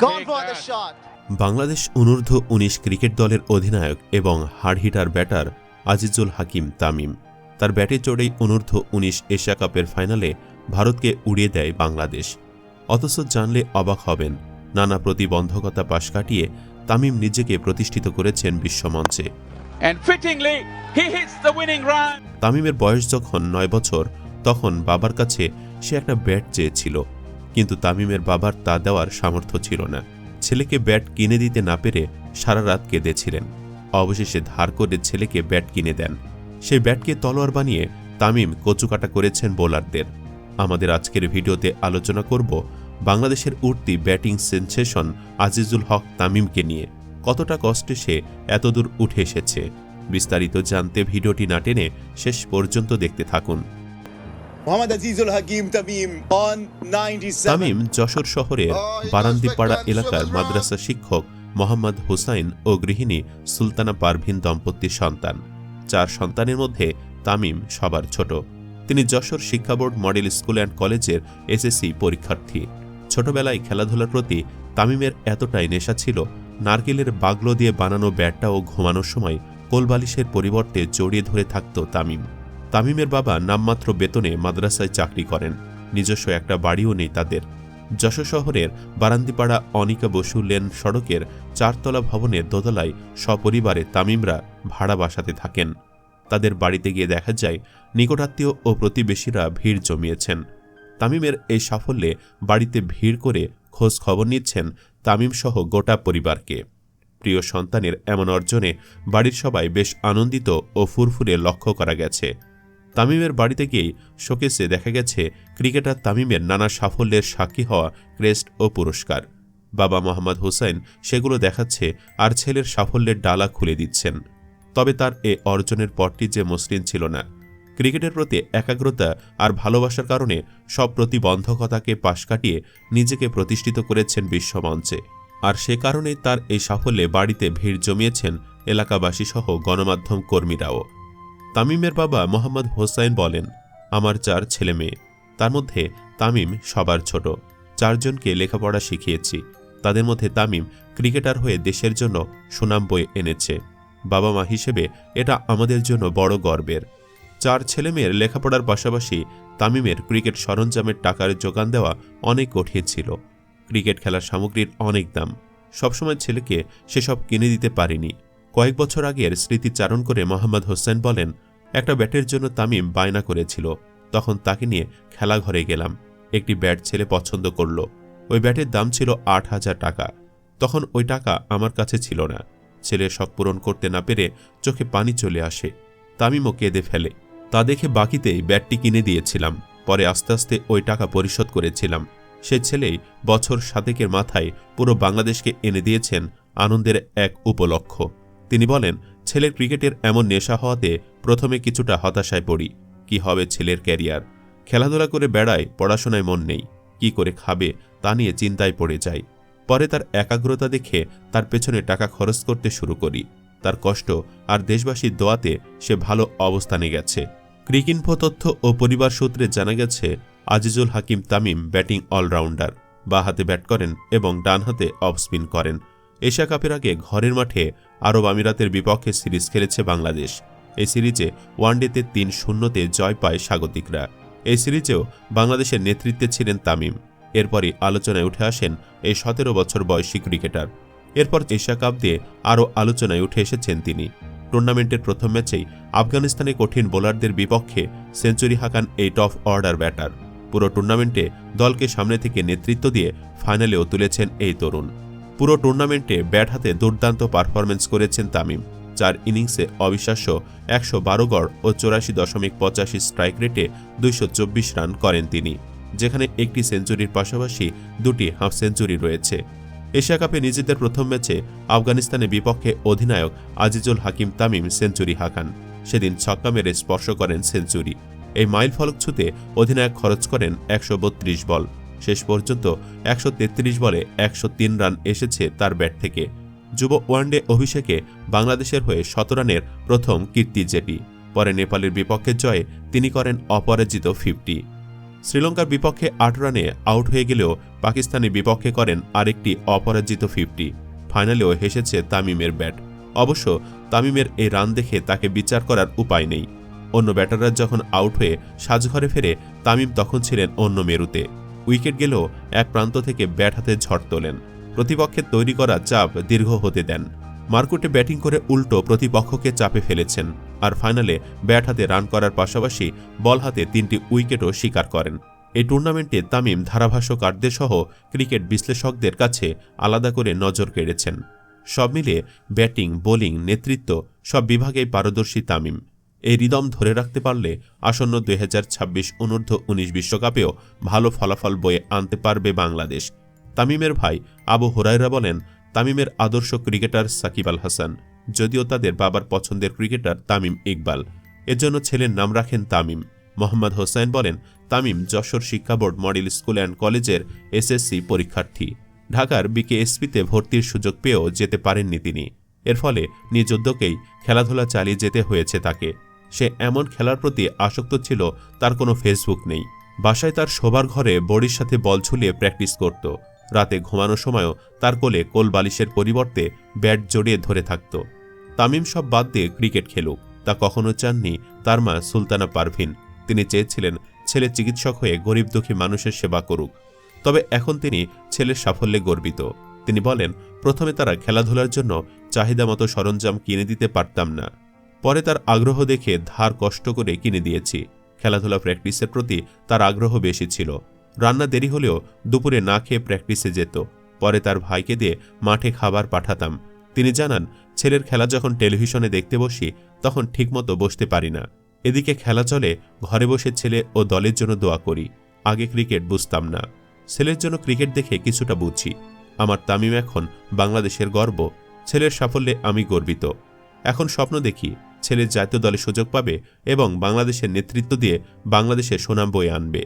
Gone for the shot. Bangladesh অনূর্ধ্ব উনিশ cricket দলের অধিনায়ক এবং hard hitter batter Azizul Hakim Tamim. তার ব্যাটে চড়েই অনূর্ধ্ব উনিশ এশিয়া কাপের ফাইনালে ভারতকে উড়িয়ে দেয় বাংলাদেশ। অথচ জানলে অবাক হবেন নানা প্রতিবন্ধকতা পাশ কাটিয়ে তামিম নিজেকে প্রতিষ্ঠিত করেছেন বিশ্বমঞ্চে. তামিমের বয়স যখন নয় বছর তখন বাবার কাছে সে একটা ব্যাট চেয়েছিল। কিন্তু তামিমের বাবার তা দেওয়ার সামর্থ্য ছিল না। ছেলেকে ব্যাট কিনে দিতে না পেরে সারা রাত কেঁদেছিলেন। অবশেষে ধার করে ছেলেকে ব্যাট কিনে দেন। সেই ব্যাটকে তলোয়ার বানিয়ে তামিম কচুকাটা করেছেন বোলারদের। আমাদের আজকের ভিডিওতে আলোচনা করব বাংলাদেশের উঠতি ব্যাটিং সেন্সেশন আজিজুল হক তামিমকে নিয়ে। কতটা কষ্টে সে এতদূর উঠে এসেছে? বিস্তারিত জানতে ভিডিওটি না টেনে শেষ পর্যন্ত দেখতে থাকুন। Azizul Hakim Tamim on 97. Tamim Jessore শহরের বারান্দিপাড়া এলাকার মাদ্রাসা শিক্ষক মোহাম্মদ হুসাইন ও গৃহিণী সুলতানা পারভিন দম্পতির সন্তান। চার সন্তানের মধ্যে তামিম সবার ছোট। তিনি যশোর শিক্ষা বোর্ড মডেল স্কুল অ্যান্ড কলেজের এসএসসি পরীক্ষার্থী। ছোটবেলায় খেলাধুলার প্রতি তামিমের এতটাই নেশা ছিল নারকেলের বাগলো দিয়ে বানানো ব্যাটটা ও ঘুমানোর সময় কোলবালিশের পরিবর্তে জড়িয়ে ধরে থাকত তামিম। তামিমের বাবা নামমাত্র বেতনে মাদ্রাসায় চাকরি করেন। নিজস্ব একটা বাড়িও নেই তাদের। যশো শহরের বারান্দিপাড়া অনিকা বসু লেন সড়কের চারতলা ভবনের দোতলায় সপরিবারে তামিমরা ভাড়া বাসাতে থাকেন। তাদের বাড়িতে গিয়ে দেখা যায়, নিকটাত্মীয় ও প্রতিবেশীরা ভিড় জমিয়েছেন। তামিমের এই সাফল্যে বাড়িতে ভিড় করে খোঁজ খবর নিচ্ছেন তামিম সহ গোটা পরিবারকে। প্রিয় সন্তানের এমন অর্জনে বাড়ির সবাই বেশ আনন্দিত ও ফুরফুরে লক্ষ্য করা গেছে। তামিমের বাড়িতে গিয়েই শোকেসে দেখা গেছে, ক্রিকেটার তামিমের নানা সাফল্যের সাক্ষী হওয়া ক্রেস্ট ও পুরস্কার। বাবা মোহাম্মদ হোসেন সেগুলো দেখাচ্ছে আর ছেলের সাফল্যের ডালা খুলে দিচ্ছেন। তবে তার এ অর্জনের পরটি যে মসৃণ ছিল না। ক্রিকেটের প্রতি একাগ্রতা আর ভালোবাসার কারণে সব প্রতিবন্ধকতাকে পাশ কাটিয়ে নিজেকে প্রতিষ্ঠিত করেছেন বিশ্বমঞ্চে আর সে কারণেই তার এই সাফল্যে বাড়িতে ভিড় জমিয়েছেন এলাকাবাসী সহ গণমাধ্যম কর্মীরাও। তামিমের বাবা মোহাম্মদ হোসাইন বলেন, আমার চার ছেলে মেয়ে। তার মধ্যে তামিম সবার ছোট। চারজনকে লেখাপড়া শিখিয়েছি। তাদের মধ্যে তামিম ক্রিকেটার হয়ে দেশের জন্য সুনাম বয়ে এনেছে। বাবা মা হিসেবে এটা আমাদের জন্য বড় গর্বের। চার ছেলেমেয়ের লেখাপড়ার পাশাপাশি তামিমের ক্রিকেট সরঞ্জামের টাকার যোগান দেওয়া অনেক কঠিন ছিল। ক্রিকেট খেলার সামগ্রীর অনেক দাম। সবসময় ছেলেকে সেসব কিনে দিতে পারিনি। কয়েক বছর আগের স্মৃতিচারণ করে মোহাম্মদ হোসেন বলেন, একটা ব্যাটের জন্য তামিম বায়না করেছিল। তখন তাকে নিয়ে খেলাঘরে গেলাম। একটি ব্যাট ছেলে পছন্দ করল। ওই ব্যাটের দাম ছিল আট হাজার টাকা। তখন ওই টাকা আমার কাছে ছিল না। ছেলে শখ পূরণ করতে না পেরে চোখে পানি চলে আসে। তামিমও কেঁদে ফেলে। তা দেখে বাকিতেই ব্যাটটি কিনে দিয়েছিলাম। পরে আস্তে আস্তে ওই টাকা পরিশোধ করেছিলাম। সে ছেলেই বছর সাতেকের মাথায় পুরো বাংলাদেশকে এনে দিয়েছেন আনন্দের এক উপলক্ষ। তিনি বলেন, ছেলের ক্রিকেটের এমন নেশা হওয়াতে প্রথমে কিছুটা হতাশায় পড়ি। কি হবে ছেলের ক্যারিয়ার? খেলাধুলা করে বেড়ায়, পড়াশোনায় মন নেই। কি করে খাবে, তা নিয়ে চিন্তায় পড়ে যায় পরে তার একাগ্রতা দেখে তার পেছনে টাকা খরচ করতে শুরু করি। তার কষ্ট আর দেশবাসীর দোয়াতে সে ভালো অবস্থানে গেছে। ক্রিকিনফো তথ্য ও পরিবার সূত্রে জানা গেছে, আজিজুল হাকিম তামিম ব্যাটিং অলরাউন্ডার। বা হাতে ব্যাট করেন এবং ডান হাতে অফ স্পিন করেন। এশিয়া কাপের আগে ঘরের মাঠে আরব আমিরাতের বিপক্ষে সিরিজ খেলেছে বাংলাদেশ। এই সিরিজে ওয়ানডেতে তিন শূন্যতে জয় পায় স্বাগতিকরা। এই সিরিজেও বাংলাদেশের নেতৃত্বে ছিলেন তামিম। এরপরই আলোচনায় উঠে আসেন এই সতেরো বছর বয়সী ক্রিকেটার। এরপর এশিয়া কাপ দিয়ে আরও আলোচনায় উঠে এসেছেন তিনি। টুর্নামেন্টের প্রথম ম্যাচেই আফগানিস্তানে কঠিন বোলারদের বিপক্ষে সেঞ্চুরি হাঁকান এই টপ অর্ডার ব্যাটার। পুরো টুর্নামেন্টে দলকে সামনে থেকে নেতৃত্ব দিয়ে ফাইনালেও তুলেছেন এই তরুণ। পুরো টুর্নামেন্টে ব্যাট হাতে দুর্দান্ত পারফরমেন্স করেছেন তামিম, চার ইনিংসে অবিশ্বাস্য একশো বারো গড় ও চৌরাশি দশমিক পঁচাশি স্ট্রাইক রেটে দুইশো চব্বিশ রান করেন তিনি, যেখানে একটি সেঞ্চুরির পাশাপাশি দুটি হাফ সেঞ্চুরি রয়েছে। এশিয়া কাপে নিজেদের প্রথম ম্যাচে আফগানিস্তানের বিপক্ষে অধিনায়ক আজিজুল হাকিম তামিম সেঞ্চুরি হাঁকান। সেদিন ছক্কা মেরে স্পর্শ করেন সেঞ্চুরি। এই মাইল ফলক ছুতে অধিনায়ক খরচ করেন একশো বত্রিশ বল। শেষ পর্যন্ত একশো তেত্রিশ বলে একশো তিন রান এসেছে তার ব্যাট থেকে। যুব ওয়ানডে অভিষেকে বাংলাদেশের হয়ে শত রানের প্রথম কীর্তি জেটি পরে নেপালের বিপক্ষে জয়ে তিনি করেন অপরাজিত ফিফটি। শ্রীলঙ্কার বিপক্ষে আট রানে আউট হয়ে গেলেও পাকিস্তানের বিপক্ষে করেন আরেকটি অপরাজিত ফিফটি। ফাইনালেও হেসেছে তামিমের ব্যাট। অবশ্য তামিমের এই রান দেখে তাকে বিচার করার উপায় নেই। অন্য ব্যাটাররা যখন আউট হয়ে সাজঘরে ফেরে, তামিম তখন ছিলেন অন্য মেরুতে। উইকেট গেলেও এক প্রান্ত থেকে ব্যাট হাতে ঝড় তোলেন। প্রতিপক্ষের তৈরি করা চাপ দীর্ঘ হতে দেন। মার্কুটে ব্যাটিং করে উল্টো প্রতিপক্ষকে চাপে ফেলেছেন আর ফাইনালে ব্যাট হাতে রান করার পাশাপাশি বল হাতে তিনটি উইকেটও স্বীকার করেন। এই টুর্নামেন্টে তামিম, ধারাভাষ্যকারদের সহ ক্রিকেট বিশ্লেষকদের কাছে আলাদা করে নজর কেড়েছেন। সব মিলিয়ে ব্যাটিং, বোলিং, নেতৃত্ব সব বিভাগেই পারদর্শী তামিম। এই রিদম ধরে রাখতে পারলে আসন্ন দুই হাজার ছাব্বিশ অনূর্ধ্ব উনিশ বিশ্বকাপেও ভালো ফলাফল বয়ে আনতে পারবে বাংলাদেশ। তামিমের ভাই আবু হুরাইরা বলেন, তামিমের আদর্শ ক্রিকেটার সাকিব আল হাসান, যদিও তাদের বাবার পছন্দের ক্রিকেটার তামিম ইকবাল। এজন্য ছেলের নাম রাখেন তামিম। মোহাম্মদ হোসেন বলেন, তামিম যশোর শিক্ষা বোর্ড মডেল স্কুল অ্যান্ড কলেজের এসএসসি পরীক্ষার্থী। ঢাকার বিকেএসপিতে ভর্তির সুযোগ পেয়েও যেতে পারেননি তিনি। এর ফলে নিজ উদ্যোগেই খেলাধুলা চালিয়ে যেতে হয়েছে তাকে। সে এমন খেলার প্রতি আসক্ত ছিল, তার কোনো ফেসবুক নেই। বাসায় তার শোবার ঘরে বডির সাথে বল ঝুলিয়ে প্র্যাকটিস করত। রাতে ঘুমানোর সময়ও তার কোলে কোল বালিশের পরিবর্তে ব্যাট জড়িয়ে ধরে থাকত। তামিম সব বাদ দিয়ে ক্রিকেট খেলুক। তা কখনো চাননি তার মা সুলতানা পারভিন। তিনি চেয়েছিলেন ছেলে চিকিৎসক হয়ে গরিব দুঃখী মানুষের সেবা করুক। তবে এখন তিনি ছেলের সাফল্যে গর্বিত। তিনি বলেন, প্রথমে তারা খেলাধুলার জন্য চাহিদা মতো সরঞ্জাম কিনে দিতে পারতাম না। পরে তার আগ্রহ দেখে ধার কষ্ট করে কিনে দিয়েছি। খেলাধুলা প্র্যাকটিসের প্রতি তার আগ্রহ বেশি ছিল। রান্না দেরি হলেও দুপুরে না খেয়ে প্র্যাকটিসে যেত। পরে তার ভাইকে দিয়ে মাঠে খাবার পাঠাতাম। তিনি জানান, ছেলের খেলা যখন টেলিভিশনে দেখতে বসি, তখন ঠিকমতো বসতে পারি না। এদিকে খেলা চলে, ঘরে বসে ছেলে ও দলের জন্য দোয়া করি। আগে ক্রিকেট বুঝতাম না। ছেলের জন্য ক্রিকেট দেখে কিছুটা বুঝি। আমার তামিম এখন বাংলাদেশের গর্ব। ছেলের সাফল্যে আমি গর্বিত। এখন স্বপ্ন দেখি ছেলে জাতীয় দলে সুযোগ পাবে এবং বাংলাদেশের নেতৃত্ব দিয়ে বাংলাদেশের সুনাম বয়ে আনবে।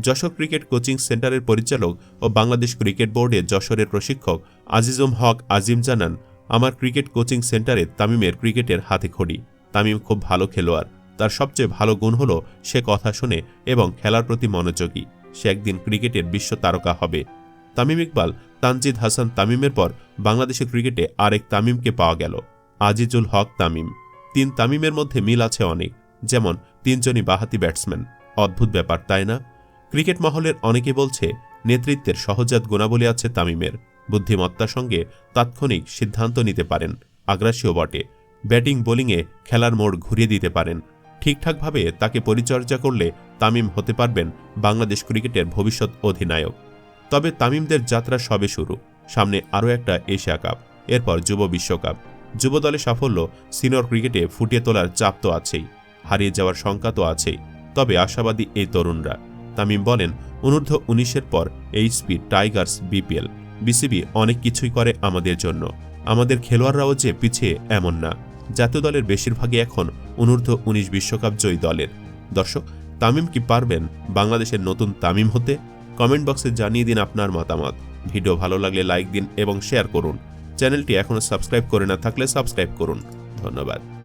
যশোর ক্রিকেট কোচিং সেন্টারের পরিচালক ও বাংলাদেশ ক্রিকেট বোর্ডের যশোরের প্রশিক্ষক আজিজুম হক আজিম জানান, আমার ক্রিকেট কোচিং সেন্টারে তামিমের ক্রিকেটের হাতে খড়ি। তামিম খুব ভালো খেলোয়াড়। তার সবচেয়ে ভালো গুণ হল সে কথা শুনে এবং খেলার প্রতি মনোযোগী। সে একদিন ক্রিকেটের বিশ্ব তারকা হবে। তামিম ইকবাল, তানজিদ হাসান তামিমের পর বাংলাদেশের ক্রিকেটে আরেক তামিমকে পাওয়া গেল। আজিজুল হক তামিম। তিন তামিমের মধ্যে মিল আছে অনেক, যেমন তিনজনই বাহাতি ব্যাটসম্যান। অদ্ভুত ব্যাপার, তাই না? ক্রিকেট মহলের অনেকে বলছে, নেতৃত্বের সহজাত গুণাবলী আছে তামিমের। বুদ্ধিমত্তার সঙ্গে তাৎক্ষণিক সিদ্ধান্ত নিতে পারেন আগ্রাসীও বটে। ব্যাটিং, বোলিংয়ে খেলার মোড় ঘুরিয়ে দিতে পারেন। ঠিকঠাকভাবে তাকে পরিচর্যা করলে তামিম হতে পারবেন বাংলাদেশ ক্রিকেটের ভবিষ্যৎ অধিনায়ক। তবে তামিমদের যাত্রা সবে শুরু, সামনে আরও একটা এশিয়া কাপ, এরপর যুব বিশ্বকাপ। যুব দলে সাফল্য সিনিয়র ক্রিকেটে ফুটিয়ে তোলার চাপ তো আছেই, হারিয়ে যাওয়ার শঙ্কা তো আছেই। তবে আশাবাদী এই তরুণরা। তামিম বলেন, অনূর্ধ্ব উনিশের পর এইচপি, টাইগার্স, বিপিএল, বিসিবি অনেক কিছুই করে আমাদের জন্য। আমাদের খেলোয়াড়রাও যে পিছিয়ে এমন না। জাতীয় দলের বেশিরভাগই এখন অনূর্ধ্ব উনিশ বিশ্বকাপ জয়ী দলের। দর্শক, তামিম কি পারবেন বাংলাদেশের নতুন তামিম হতে? কমেন্ট বক্সে জানিয়ে দিন আপনার মতামত। ভিডিও ভালো লাগলে লাইক দিন এবং শেয়ার করুন। চ্যানেলটি এখনও সাবস্ক্রাইব করে না থাকলে সাবস্ক্রাইব করুন। ধন্যবাদ।